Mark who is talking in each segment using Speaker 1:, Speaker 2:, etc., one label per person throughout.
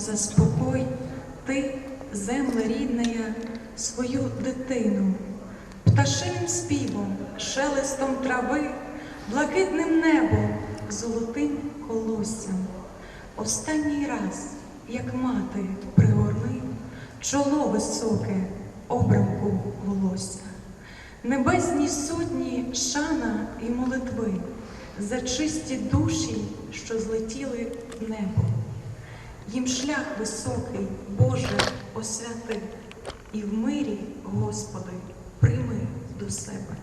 Speaker 1: заспокой, ти, земле рідная, свою дитину, пташиним співом, шелестом трави, блакитним небом, золотим колоссям. Останній раз, як мати пригорни, чоло високе, обрамку волосся. Небесні сотні шана і молитви за чисті душі, що злетіли в небо. Їм шлях високий, Боже, освяти, і в мирі, Господи, прийми до себе.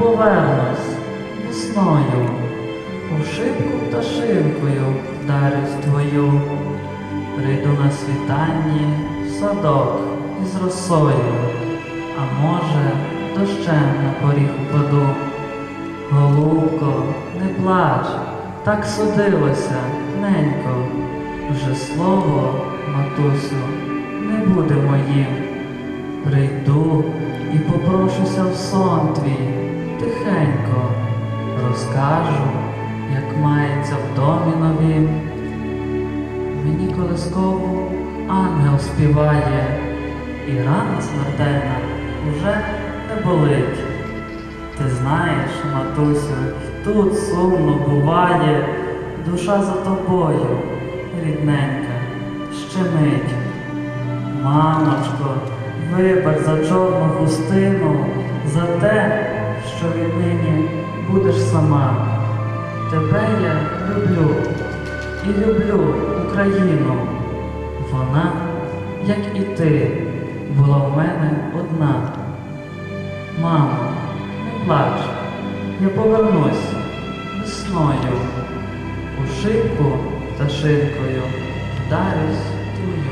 Speaker 2: Повернусь весною, у шибку пташинкою вдарюсь твою, прийду на світанні в садок із росою, а може, дощем на поріг упаду. Голубко, не плач, так судилося, ненько, вже слово, матусю, не буде моїм. Прийду і попрошуся в сон твій тихенько, розкажу, як мається в домі новім. Мені колискову ангел співає, і рана смертельна уже не болить. Ти знаєш, матусю, тут сумно буває, душа за тобою, рідненька, щемить. Мамочко, вибач за чорну хустину, за те, що віднині будеш сама. Тебе я люблю і люблю Україну. Вона, як і ти, була в мене одна. Мамо, не плач, я повернусь весною, у шибку та шинкою вдарюсь тую.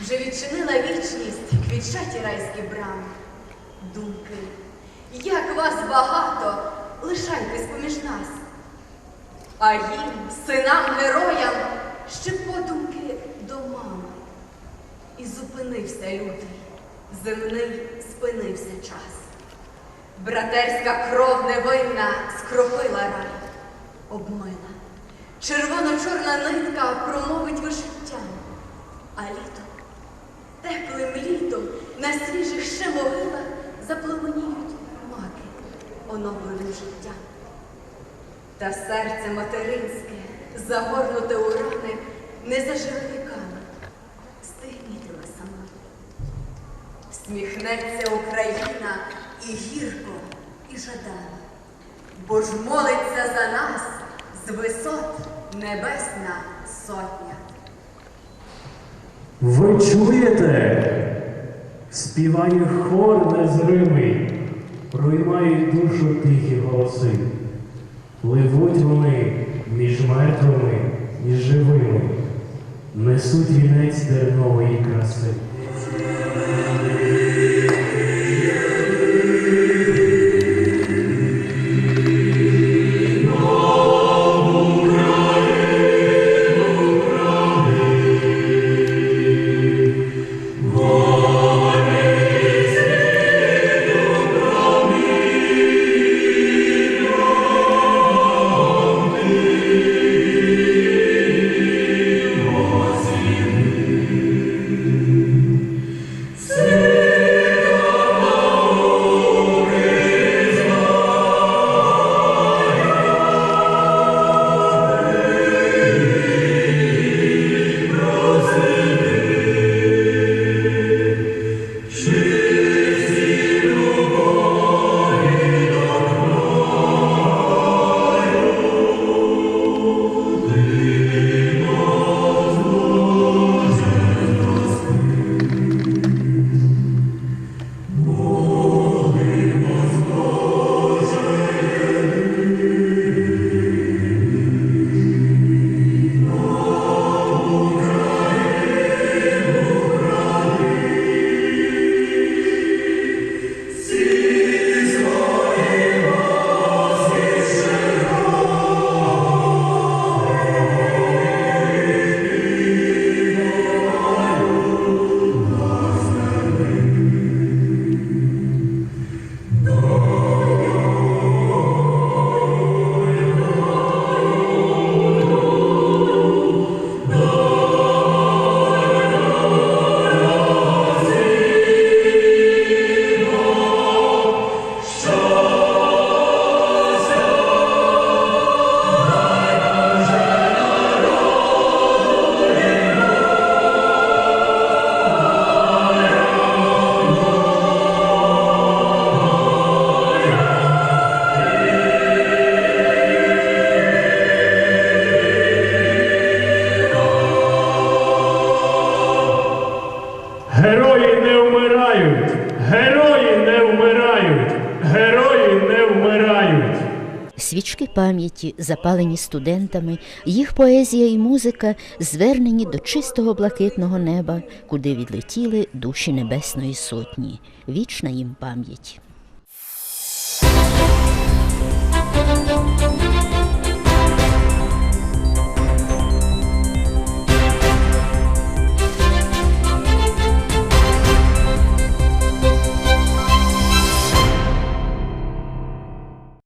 Speaker 3: Вже відчинила вічність квітчаті райські брами. Думки, як вас багато, лишайтесь поміж нас. А їм, синам героям, ще подумки до мами. І зупинився лютий, земний спинився час. Братерська кров невинна скропила рай, обмила. Червоно-чорна нитка промовить вишиття, а літо, теплим літом на свіжих ще могилах заплавоніють маки оновленим життям. Та серце материнське, загорнуте у рани, не заживе віками, стигнітиме сама. Сміхнеться Україна і гірко, і жадано, бо ж молиться за нас з висот небесна сотня.
Speaker 4: Ви чуєте? Співає хор незримий, проймають душу тихі голоси. Пливуть вони між мертвими і живими, несуть вінець дернової краси. Герої не вмирають! Герої не вмирають!
Speaker 5: Свічки пам'яті, запалені студентами, їх поезія і музика звернені до чистого блакитного неба, куди відлетіли душі Небесної Сотні. Вічна їм пам'ять.